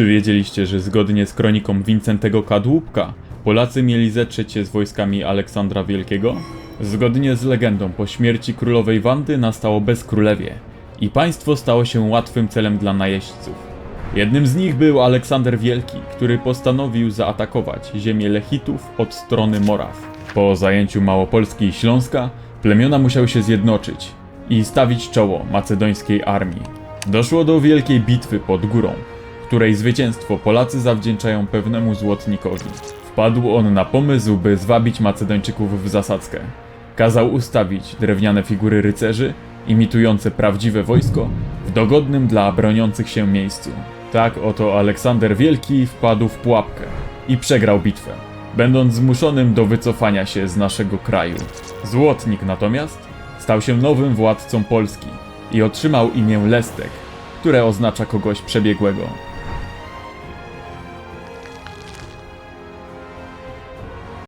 Czy wiedzieliście, że zgodnie z kroniką Wincentego Kadłubka Polacy mieli zetrzeć się z wojskami Aleksandra Wielkiego? Zgodnie z legendą po śmierci królowej Wandy nastało bezkrólewie i państwo stało się łatwym celem dla najeźdźców. Jednym z nich był Aleksander Wielki, który postanowił zaatakować ziemię Lechitów od strony Moraw. Po zajęciu Małopolski i Śląska plemiona musiały się zjednoczyć i stawić czoło macedońskiej armii. Doszło do wielkiej bitwy pod górą, której zwycięstwo Polacy zawdzięczają pewnemu złotnikowi. Wpadł on na pomysł, by zwabić Macedończyków w zasadzkę. Kazał ustawić drewniane figury rycerzy, imitujące prawdziwe wojsko, w dogodnym dla broniących się miejscu. Tak oto Aleksander Wielki wpadł w pułapkę i przegrał bitwę, będąc zmuszonym do wycofania się z naszego kraju. Złotnik natomiast stał się nowym władcą Polski i otrzymał imię Lestek, które oznacza kogoś przebiegłego.